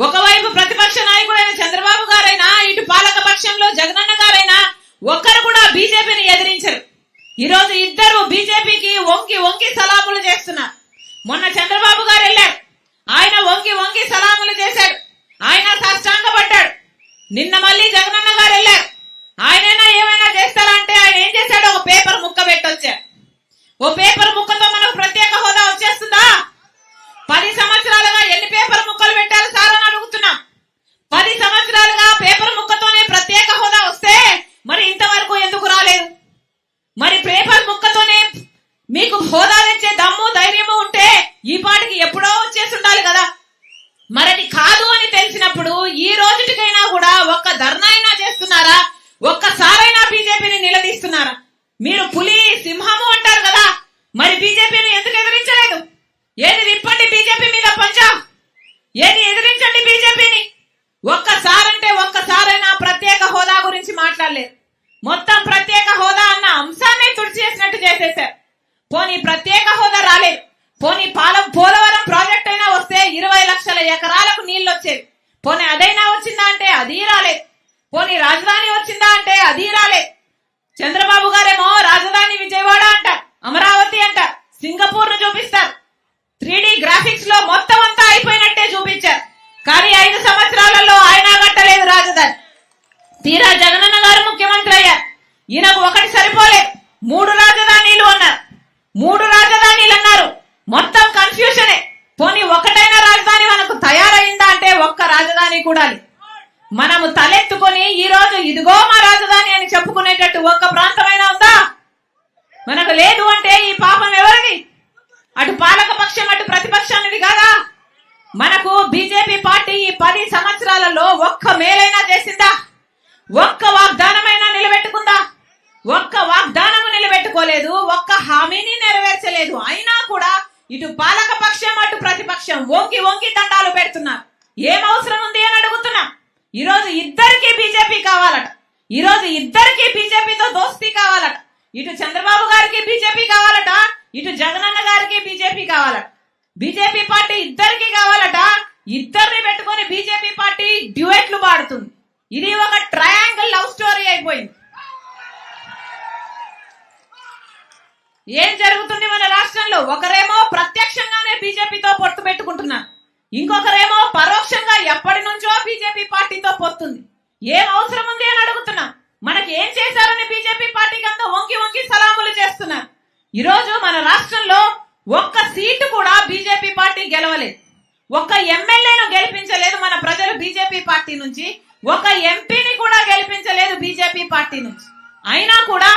ఒకవైపు ప్రతిపక్ష నాయకుడైన చంద్రబాబు గారైనా ఇటు పాలక పక్షంలో జగనన్న గారైనా ఒక్కరు కూడా బీజేపీని ఎదిరించరు. ఈ రోజు ఇద్దరు బీజేపీకి వంకి వంకి సలాములు చేస్తున్నారు. మొన్న చంద్రబాబు గారు వెళ్ళారు. ఆయన వంకి వంకి సలాములు చేశాడు. ఆయన సాష్టాంగపడ్డాడు. నిన్న మళ్ళీ జగనన్న గారు వెళ్ళారు ఆయనైనా ఏమైనా చేస్తారా అంటే ఆయన ఏం చేశాడు ఒక పేపర్ ముక్క పెట్టొచ్చాడు ఓ పేపర్ ముక్కతో మనకు ప్రత్యేక హోదా వచ్చేస్తుందా పది సంవత్సరాలుగా ఎన్ని పేపర్ ముక్కలు పెట్టారు సార్ అని అడుగుతున్నాం పది సంవత్సరాలుగా పేపర్ ముక్కతోనే ప్రత్యేక హోదా వస్తే మరి ఇంతవరకు ఎందుకు రాలేదు మరి పేపర్ ముక్కతోనే మీకు హోదా తెచ్చే దమ్ము ధైర్యము ఉంటే ఈ పాటికి ఎప్పుడో వచ్చేసి ఉండాలి కదా. మరది కాదు అని తెలిసినప్పుడు ఈ రోజుటికైనా కూడా ఒక్క ధర్నా అయినా చేస్తున్నారా? ఒక్కసారైనా బీజేపీని నిలదీస్తున్నారా? మీరు పులి సింహము అంటారు కదా. మరి బీజేపీని ఎందుకు ఎదిరించలేదు? ఏది విప్పండి బీజేపీ మీద పంచా ఏది ఎదిరించండి బీజేపీని? ఒక్కసారంటే ఒక్కసారైనా ప్రత్యేక హోదా గురించి మాట్లాడలేదు. మొత్తం ప్రత్యేక హోదా అన్న అంశాన్ని తుడిచేసినట్టు చేసేశారు. పోనీ ప్రత్యేక హోదా రాలేదు. పోనీ పాలం పోలవరం ప్రాజెక్ట్ అయినా వస్తే ఇరవై లక్షల ఎకరాలకు నీళ్ళు వచ్చేవి పోనీ అదైనా వచ్చిందా అంటే అది రాలేదు. పోనీ రాజధాని వచ్చిందా అంటే అది రాలేదు. చంద్రబాబు గారేమో రాజధాని విజయవాడ అంటారు అమరావతి అంటారు సింగపూర్ను చూపిస్తారు త్రీడీ గ్రాఫిక్స్లో మొత్తం అంతా అయిపోయినట్టే చూపించారు. కానీ ఐదు సంవత్సరాలలో ఆయన కట్టలేదు రాజధాని. తీరా జగనన్న గారు ముఖ్యమంత్రి అయ్యారు. ఈయనకు ఒకటి సరిపోలేదు మూడు రాజధానీలు అన్నారు. మూడు రాజధానీలు అన్నారు. మొత్తం కన్ఫ్యూషనే పోనీ ఒకటైనా రాజధాని మనకు తయారైందా అంటే ఒక్క రాజధాని కూడా మనము తలెత్తుకొని ఈ రోజు ఇదిగో మా రాజధాని అని చెప్పుకునేటట్టు ఒక్క ప్రాంతమైనా ఉందా? మనకు లేదు అంటే ఈ పాపం ఎవరిది? అటు పాలక పక్షం అటు ప్రతిపక్షానిది కాదా? మనకు బీజేపీ పార్టీ ఈ పది సంవత్సరాలలో ఒక్క మేలైనా చేసిందా? ఒక్క వాగ్దానమైనా నిలబెట్టుకుందా? ఒక్క వాగ్దానము నిలబెట్టుకోలేదు ఒక్క హామీని నెరవేర్చలేదు. అయినా కూడా ఇటు పాలకపక్షం అటు ప్రతిపక్షం వంగి వంకి దండాలు పెడుతున్నారు. ఏం అవసరం ఉంది అని అడుగుతున్నా. ఈ రోజు ఇద్దరికి బీజేపీ కావాలట. ఈరోజు ఇద్దరికి బీజేపీతో దోస్తీ కావాలట. ఇటు చంద్రబాబు గారికి బీజేపీ కావాలట. ఇటు జగనన్న గారికి బీజేపీ కావాలట. బీజేపీ పార్టీ ఇద్దరికి కావాలట. ఇద్దరిని పెట్టుకొని బీజేపీ పార్టీ డ్యూయెట్లు పాడుతుంది. ఇది ఒక ట్రయాంగిల్ లవ్ స్టోరీ అయిపోయింది. ఏం జరుగుతుంది రాష్ట్రంలో ఒకరేమో ప్రత్యక్షంగానే బీజేపీతో పొత్తు పెట్టుకుంటున్నారు. ఇంకొకరేమో పరోక్షంగా ఎప్పటి నుంచో బీజేపీ పార్టీతో పొత్తుంది. ఏం అవసరం ఉంది అని అడుగుతున్నా. మనకి ఏం చేశారని బీజేపీ పార్టీకి అంతా వంకి వంకి సలాములు చేస్తున్నారు. ఈ రోజు మన రాష్ట్రంలో ఒక్క సీటు కూడా బీజేపీ పార్టీ గెలవలేదు. ఒక్క ఎమ్మెల్యేను గెలిపించలేదు మన ప్రజలు బీజేపీ పార్టీ నుంచి. ఒక ఎంపీని కూడా గెలిపించలేదు బీజేపీ పార్టీ నుంచి. అయినా కూడా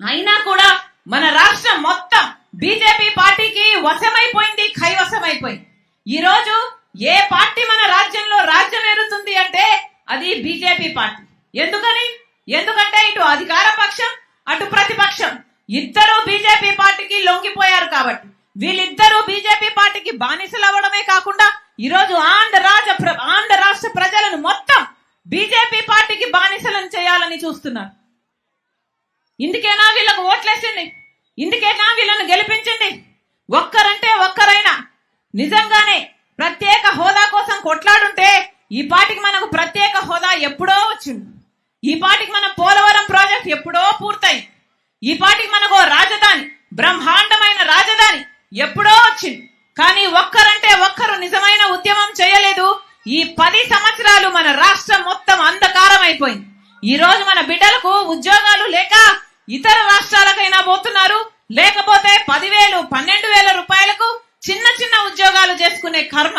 అయినా కూడా మన రాష్ట్రం మొత్తం బీజేపీ పార్టీకి వశమైపోయింది కైవశమైపోయింది. ఈ రోజు ఏ పార్టీ మన రాజ్యంలో రాజ్యం ఏరుతుంది అంటే అది బీజేపీ పార్టీ. ఎందుకని? ఎందుకంటే ఇటు అధికార పక్షం అటు ప్రతిపక్షం. ఇద్దరు బీజేపీ పార్టీకి లొంగిపోయారు కాబట్టి. వీళ్ళిద్దరూ బీజేపీ పార్టీకి బానిసలు అవ్వడమే కాకుండా ఈ రోజు ఆంధ్ర రాజ ఆంధ్ర రాష్ట్ర ప్రజలను మొత్తం బీజేపీ పార్టీకి బానిసలను చేయాలని చూస్తున్నారు. ఇందుకేనా వీళ్ళకు ఓట్లేసింది. ఇందుకేనా వీళ్ళను గెలిపించింది. ఒక్కరంటే ఒక్కరైనా నిజంగానే ప్రత్యేక హోదా కోసం కొట్లాడుంటే ఈ పాటికి మనకు ప్రత్యేక హోదా ఎప్పుడో వచ్చింది. ఈ పాటికి మన పోలవరం ప్రాజెక్ట్ ఎప్పుడో పూర్తయింది. ఈ పాటికి మనకు రాజధాని బ్రహ్మాండమైన రాజధాని ఎప్పుడో వచ్చింది. కానీ ఒక్కరంటే ఒక్కరు నిజమైన ఉద్యమం చేయలేదు. ఈ పది సంవత్సరాలు మన రాష్ట్రం మొత్తం అంధకారం అయిపోయింది ఈ రోజు మన బిడ్డలకు ఉద్యోగాలు లేక ఇతర రాష్ట్రాలకైనా పోతున్నారు లేకపోతే పదివేలు పన్నెండు వేల రూపాయలకు చిన్న చిన్న ఉద్యోగాలు చేసుకునే కర్మ.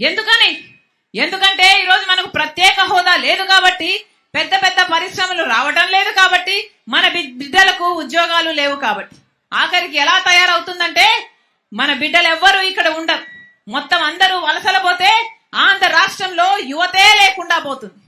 ఎందుకని? ఎందుకంటే ఈరోజు మనకు ప్రత్యేక హోదా లేదు కాబట్టి పెద్ద పెద్ద పరిశ్రమలు రావడం లేదు కాబట్టి మన బిడ్డలకు ఉద్యోగాలు లేవు కాబట్టి. ఆఖరికి ఎలా తయారవుతుందంటే మన బిడ్డలు ఎవ్వరు ఇక్కడ ఉండరు. మొత్తం అందరూ వలసల పోతే ఆంధ్ర రాష్ట్రంలో యువతే లేకుండా పోతుంది.